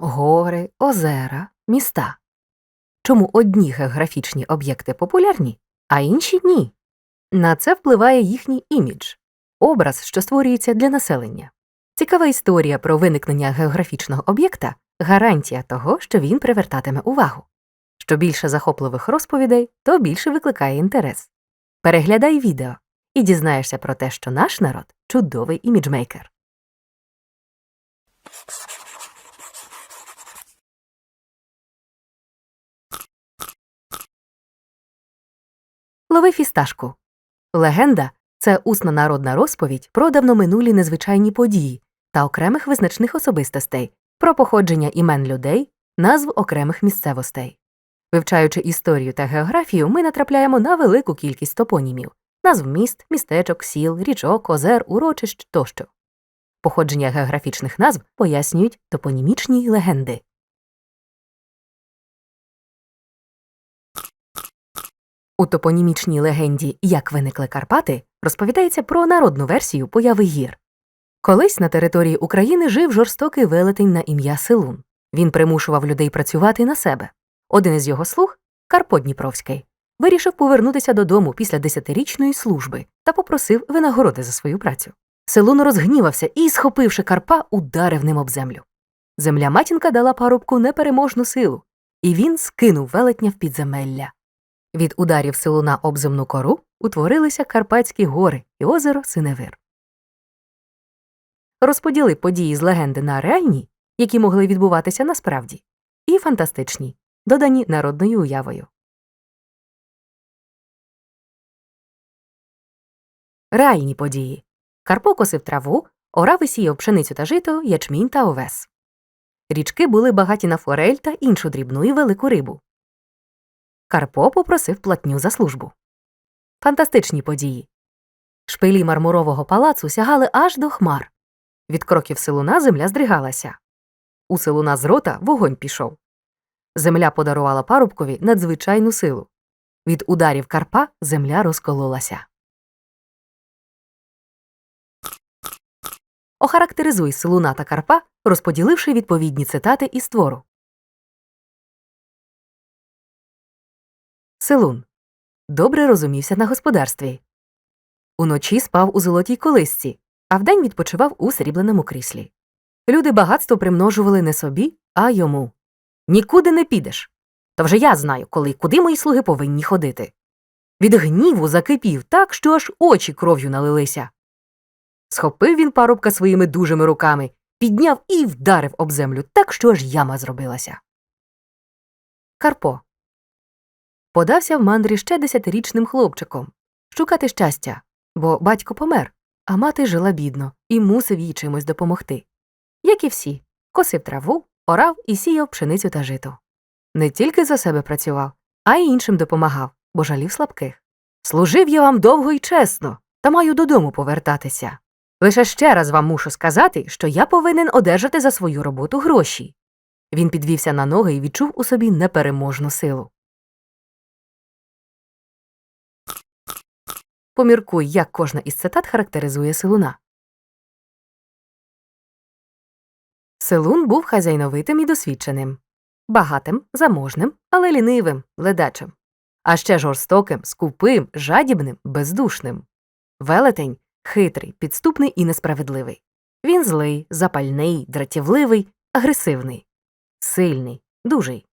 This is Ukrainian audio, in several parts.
гори, озера, міста. Чому одні географічні об'єкти популярні, а інші ні? На це впливає їхній імідж, образ, що створюється для населення. Цікава історія про виникнення географічного об'єкта гарантія того, що він привертатиме увагу. Що більше захопливих розповідей, то більше викликає інтерес. Переглядай відео і дізнаєшся про те, що наш народ чудовий іміджмейкер. Лови фісташку. Легенда це усна народна розповідь про давноминулі незвичайні події та окремих визначних особистостей, про походження імен людей, назв окремих місцевостей. Вивчаючи історію та географію, ми натрапляємо на велику кількість топонімів назв міст, містечок, сіл, річок, озер, урочищ тощо. Походження географічних назв пояснюють топонімічні легенди. У топонімічній легенді Як виникли Карпати розповідається про народну версію появи гір. Колись на території України жив жорстокий велетень на ім'я Силун. Він примушував людей працювати на себе. Один із його слуг, Карпо Дніпровський, вирішив повернутися додому після десятирічної служби та попросив винагороди за свою працю. Селун розгнівався і, схопивши Карпа, ударив ним об землю. Земля матінка дала парубку непереможну силу, і він скинув велетня в підземелля. Від ударів Силуна об земну кору утворилися Карпатські гори і озеро Синевир. Розподіли події з легенди на реальні, які могли відбуватися насправді, і фантастичні, додані народною уявою. Реальні події. Карпо косив траву, орав і сіяв пшеницю та жито, ячмінь та овес. Річки були багаті на форель та іншу дрібну і велику рибу. Карпо попросив платню за службу. Фантастичні події. Шпилі мармурового палацу сягали аж до хмар. Від кроків силуна земля здригалася. У силуна з рота вогонь пішов. Земля подарувала парубкові надзвичайну силу. Від ударів Карпа земля розкололася. Охарактеризуй силуна та Карпа, розподіливши відповідні цитати із твору. Силун добре розумівся на господарстві. Уночі спав у золотій колисці, а вдень відпочивав у срібленому кріслі. Люди багатство примножували не собі, а йому. Нікуди не підеш. Та вже я знаю, коли й куди мої слуги повинні ходити. Від гніву закипів так, що аж очі кров'ю налилися. Схопив він парубка своїми дужими руками, підняв і вдарив об землю так, що аж яма зробилася. Карпо подався в мандрі ще десятирічним хлопчиком шукати щастя, бо батько помер, а мати жила бідно і мусив їй чимось допомогти. Як і всі, косив траву, орав і сіяв пшеницю та жито. Не тільки за себе працював, а й іншим допомагав, бо жалів слабких. Служив я вам довго і чесно, та маю додому повертатися. Лише ще раз вам мушу сказати, що я повинен одержати за свою роботу гроші. Він підвівся на ноги і відчув у собі непереможну силу. Поміркуй, як кожна із цитат характеризує Силуна. Силун був хазяйновитим і досвідченим, багатим, заможним, але лінивим, ледачим, а ще жорстоким, скупим, жадібним, бездушним. Велетень хитрий, підступний і несправедливий. Він злий, запальний, дратівливий, агресивний, сильний, дужий.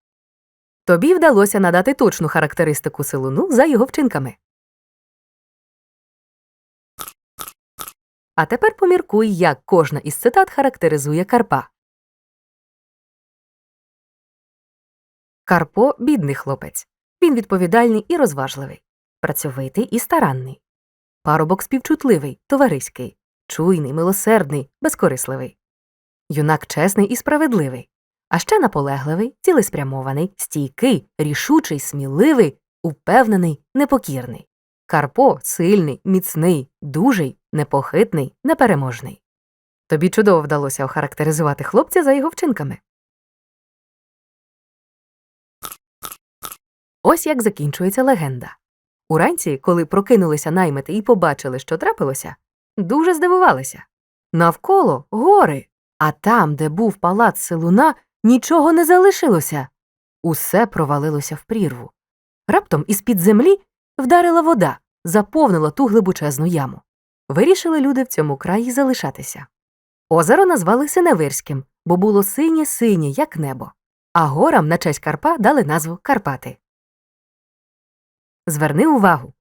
Тобі вдалося надати точну характеристику Силуну за його вчинками. А тепер поміркуй, як кожна із цитат характеризує Карпа. Карпо бідний хлопець. Він відповідальний і розважливий, працьовитий і старанний. Парубок співчутливий, товариський, чуйний, милосердний, безкорисливий. Юнак чесний і справедливий, а ще наполегливий, цілеспрямований, стійкий, рішучий, сміливий, упевнений, непокірний. Карпо сильний, міцний, дужий, непохитний, непереможний. Тобі чудово вдалося охарактеризувати хлопця за його вчинками. Ось як закінчується легенда. Уранці, коли прокинулися наймити і побачили, що трапилося, дуже здивувалися. Навколо гори, а там, де був палац Селуна, Нічого не залишилося. Усе провалилося в прірву. Раптом із-під землі вдарила вода, заповнила ту глибочезну яму. Вирішили люди в цьому краї залишатися. Озеро назвали Синевирським, бо було синє-синє, як небо, а горам на честь Карпа дали назву Карпати. Зверни увагу.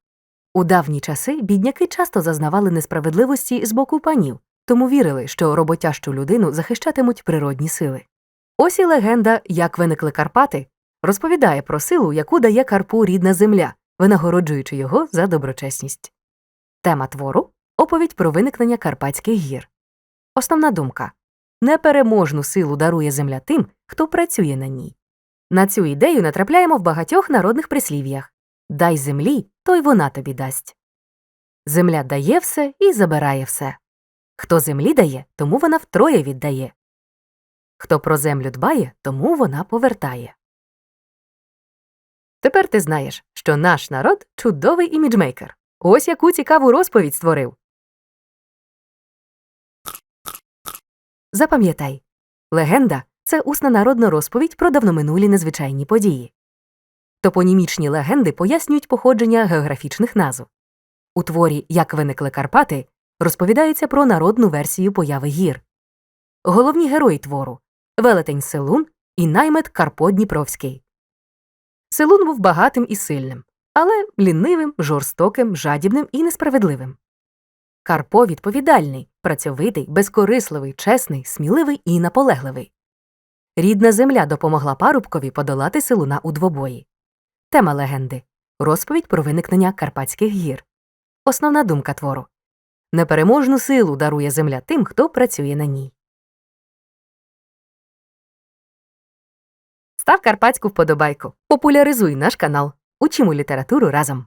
У давні часи бідняки часто зазнавали несправедливості з боку панів, тому вірили, що роботящу людину захищатимуть природні сили. Ось і легенда, як виникли Карпати, розповідає про силу, яку дає Карпу рідна земля, винагороджуючи його за доброчесність. Тема твору оповідь про виникнення Карпатських гір. Основна думка непереможну силу дарує земля тим, хто працює на ній. На цю ідею натрапляємо в багатьох народних прислів'ях Дай землі, то й вона тобі дасть. Земля дає все і забирає все. Хто землі дає, тому вона втроє віддає. Хто про землю дбає, тому вона повертає. Тепер ти знаєш, що наш народ чудовий іміджмейкер. Ось яку цікаву розповідь створив. Запам'ятай легенда це усна народна розповідь про давноминулі незвичайні події. Топонімічні легенди пояснюють походження географічних назв. У творі Як виникли Карпати розповідається про народну версію появи гір. Головні герої твору велетень Селун і наймет Карпо Дніпровський. Селун був багатим і сильним, але лінивим, жорстоким, жадібним і несправедливим. Карпо відповідальний, працьовитий, безкорисливий, чесний, сміливий і наполегливий. Рідна земля допомогла парубкові подолати селуна у двобої. Тема легенди розповідь про виникнення Карпатських гір. Основна думка твору непереможну силу дарує земля тим, хто працює на ній. Став карпатську вподобайку. Популяризуй наш канал. Учимо літературу разом.